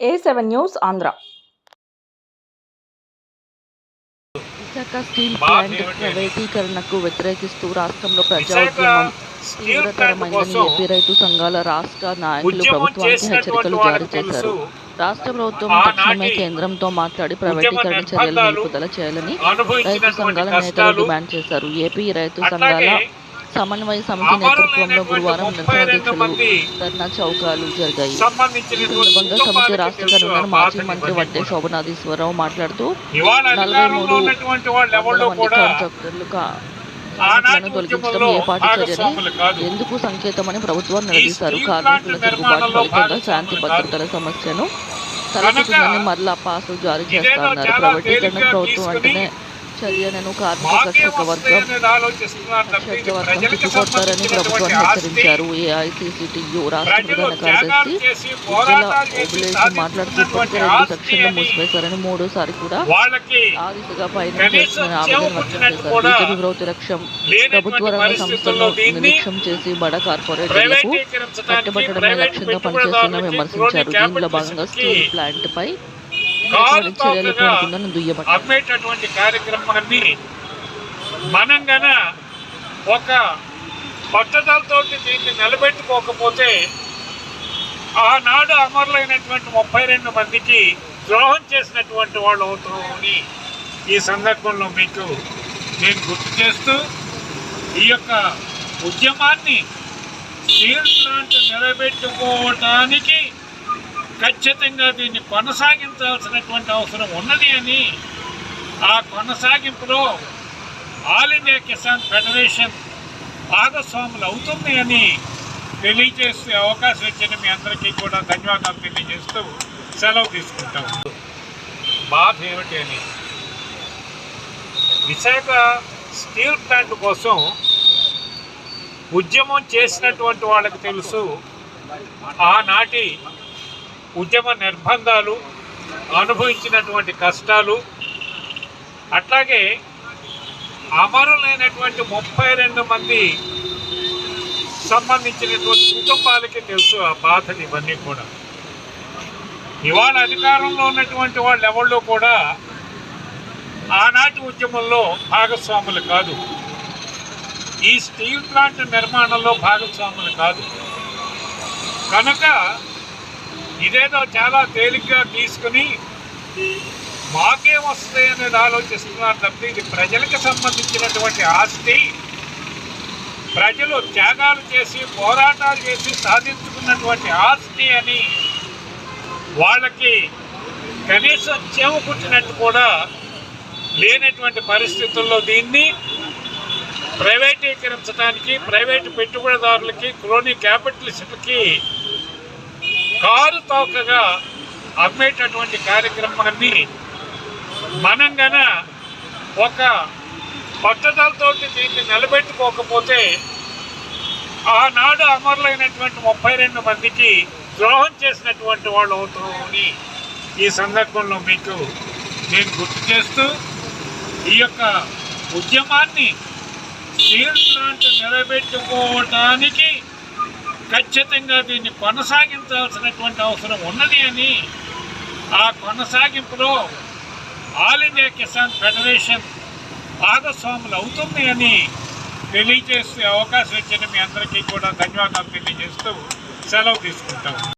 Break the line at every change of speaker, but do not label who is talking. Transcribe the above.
A seven news Andhra.
Visakha steel plant ప్రైవేటీకరణకు వ్యతిరేకిస్తూ రాష్ట్రంలో ప్రజాఉద్యమం తీవ్రతరమైందని ఏపీ రైతు సంఘాల రాష్ట్ర నాయకులు ప్రభుత్వానికి హెచ్చరికలు జారీ చేశారు. రాష్ట్ర ప్రభుత్వం తక్షణమే కేంద్రంతో మాట్లాడి ప్రైవేటీకరణ చర్యలు నిలుపుదల చేయాలని రైతు సంఘాల నేతలు డిమాండ్ చేశారు. ఏపీ రైతు సంఘాల సమన్వయ సమితి నేతృత్వంలో గురువారం నిరసన దీక్షలు ధర్నా చౌకాలు జరిగాయి. ఈ సందర్భంగా సమితి రాష్ట్ర కన్వీనర్ మాజీ మంత్రి వడ్డే శోభనాధీశ్వరరావు మాట్లాడుతూ నలభై మూడు మంది కాంట్రాక్టర్లు తొలగించడం ఏ పార్టీ చర్యని ఎందుకు సంకేతమని ప్రభుత్వం నిలదీశారు కార్మికుల తిరుగుబాటు ఫలితంగా శాంతి భద్రతల సమస్యను తలెత్తుతుందని మరలా పాసులు జారీ ప్రైవేటీకరణ
తేలిగ్గా
ప్రభుత్వం వెంటనే చర్యలను కార్మిక వర్గం తిప్పుకొడతారని ప్రభుత్వాన్ని హెచ్చరించారు. ఏఐసిసిటియు రాష్ట్ర ప్రధాన కార్యదర్శి ఉజ్జల మాట్లాడుతూ ఇప్పటికే రెండు సెక్షన్లు మూసివేశారని మూడోసారి కూడా ఆ దిశగా పైన చేస్తున్న ఆవేదన వ్యక్తం చేశారు. బీజేపీ ప్రభుత్వ లక్ష్యం ప్రభుత్వ రంగ సంస్థలను నిర్లక్ష్యం చేసి బడా
ప్రైవేటీకరించడానికి
కట్టుబట్టడమే లక్ష్యంగా పనిచేస్తుందని విమర్శించారు. దీనిలో భాగంగా స్టీల్ ప్లాంట్
అమ్మేటటువంటి కార్యక్రమాన్ని మనం గన ఒక పట్టుదలతో దీన్ని నిలబెట్టుకోకపోతే ఆనాడు అమరులైనటువంటి ముప్పై రెండు మందికి ద్రోహం చేసినటువంటి వాళ్ళు అవుతామని ఈ సందర్భంలో మీకు నేను గుర్తు చేస్తూ ఈ యొక్క ఉద్యమాన్ని స్టీల్ ప్లాంట్ నిలబెట్టుకోవటానికి ఖచ్చితంగా దీన్ని కొనసాగించాల్సినటువంటి అవసరం ఉన్నది అని ఆ కొనసాగింపులో ఆల్ ఇండియా కిసాన్ ఫెడరేషన్ భాగస్వాములు అవుతుంది అని తెలియజేసే అవకాశం ఇచ్చిన మీ అందరికీ కూడా ధన్యవాదాలు తెలియజేస్తూ సెలవు తీసుకుంటాం. బాధ ఏమిటి అని? విశాఖ స్టీల్ ప్లాంట్ కోసం ఉద్యమం చేసినటువంటి వాళ్ళకి తెలుసు ఆనాటి ఉద్యమ నిర్బంధాలు అనుభవించినటువంటి కష్టాలు అట్లాగే అమరులైనటువంటి ముప్పై రెండు మంది సంబంధించినటువంటి కుటుంబాలకి తెలుసు ఆ బాధలు ఇవన్నీ కూడా. ఇవాళ అధికారంలో ఉన్నటువంటి వాళ్ళు ఎవళ్ళు కూడా ఆనాటి ఉద్యమంలో భాగస్వాములు కాదు. ఈ స్టీల్ ప్లాంట్ నిర్మాణంలో భాగస్వాములు కాదు. కనుక ఇదేదో చాలా తేలిగ్గా తీసుకుని మాకే వస్తాయి అనేది ఆలోచిస్తున్నారు తప్పితే ఇది ప్రజలకు సంబంధించినటువంటి ఆస్తి. ప్రజలు త్యాగాలు చేసి పోరాటాలు చేసి సాధించుకున్నటువంటి ఆస్తి అని వాళ్ళకి కనీసం చెవు పుట్టినట్టు కూడా లేనటువంటి పరిస్థితుల్లో దీన్ని ప్రైవేటీకరించడానికి ప్రైవేటు పెట్టుబడిదారులకి క్రోనీ క్యాపిటలిస్టులకి కారు తోకగా అమ్మేటటువంటి కార్యక్రమాన్ని మనం గన ఒక పట్టుదలతో దీన్ని నిలబెట్టుకోకపోతే ఆనాడు అమరులైనటువంటి ముప్పై రెండు మందికి ద్రోహం చేసినటువంటి వాళ్ళు అవుతామని ఈ సందర్భంలో మీకు నేను గుర్తు చేస్తూ ఈ యొక్క ఉద్యమాన్ని స్టీల్ ప్లాంట్ నిలబెట్టుకోవటానికి ఖచ్చితంగా దీన్ని కొనసాగించాల్సినటువంటి అవసరం ఉన్నది అని ఆ కొనసాగింపులో ఆల్ ఇండియా కిసాన్ ఫెడరేషన్ భాగస్వాములు అవుతుంది అని తెలియజేసే అవకాశం ఇచ్చిన మీ అందరికీ కూడా ధన్యవాదాలు తెలియజేస్తూ సెలవు తీసుకుంటాం.